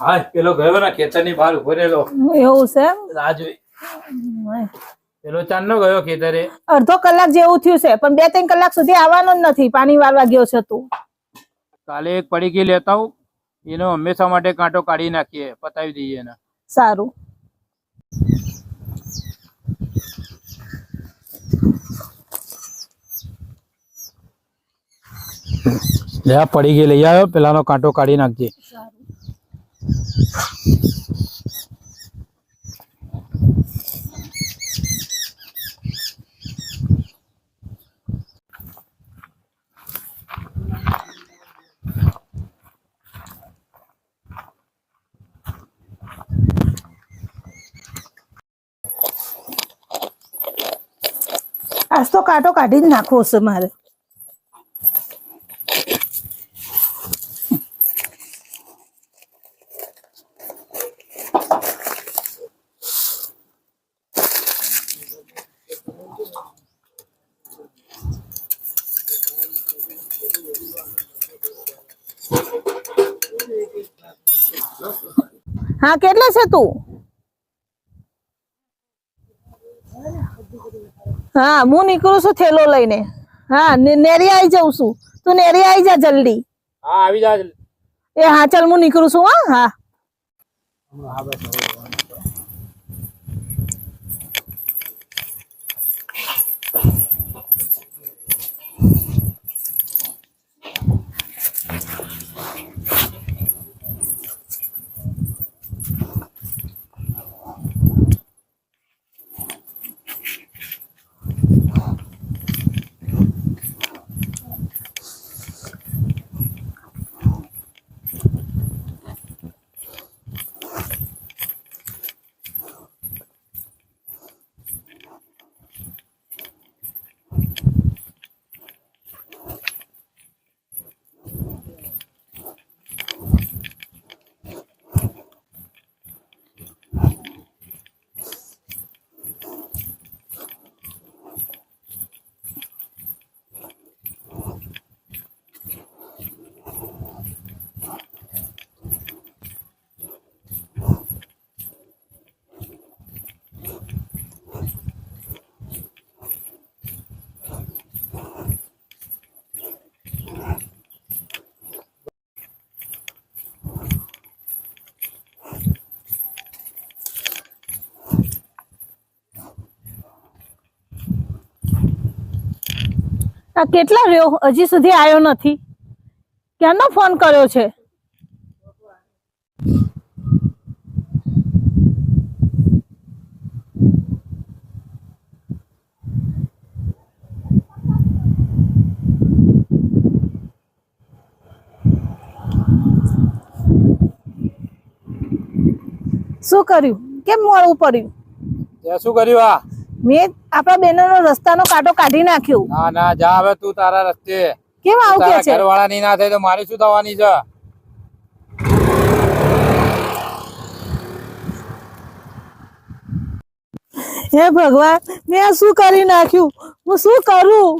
હા પેલો ગયો ને ખેતરની બહાર ઊભો રહેલો. એવું છે? રાહ જોઈ. પેલો ચાંદનો ગયો ખેતરે. અડધો કલાક જેવું થયું છે પણ બે ત્રણ કલાક સુધી આવવાનો જ નથી પાણી વાળવા ગયો છે તું. કાલે એક પડીકી લેતા હું એનો હંમેશા માટે કાંટો કાઢી નાખીએ પતાવી દઈએ એને. સારું. લે પડી પડીકી લઈ આવ્યો પેલાનો કાંટો કાઢી નાખજે. આજ તો કાંટો કાઢી જ નાખવો છે મારે હા કેટલા છે તું? હા હું નીકળું છું થેલો લઈને. હા નેરી આવી જાઉં છું. તું નેરી આવી જા જલ્દી. હા આવી જા એ હા ચાલ હું નીકળું છું હા હા. આ કેટલા રહ્યો? હજી સુધી આવ્યો નથી. ક્યાંનો ફોન કર્યો છે? શું કર્યું? કેમ મોડું પડ્યું? શું કર્યું આ? મેં આપણા બેનો રસ્તાનો કાંટો કાઢી નાખ્યો. ના ના જા હવે તું તારા રસ્તે. કેમ આવું કે છે? ઘરવાળા ની ના થાય તો મારી શું થવાની છે? હે ભગવાન મેં શું કરી નાખ્યું? હું શું કરું?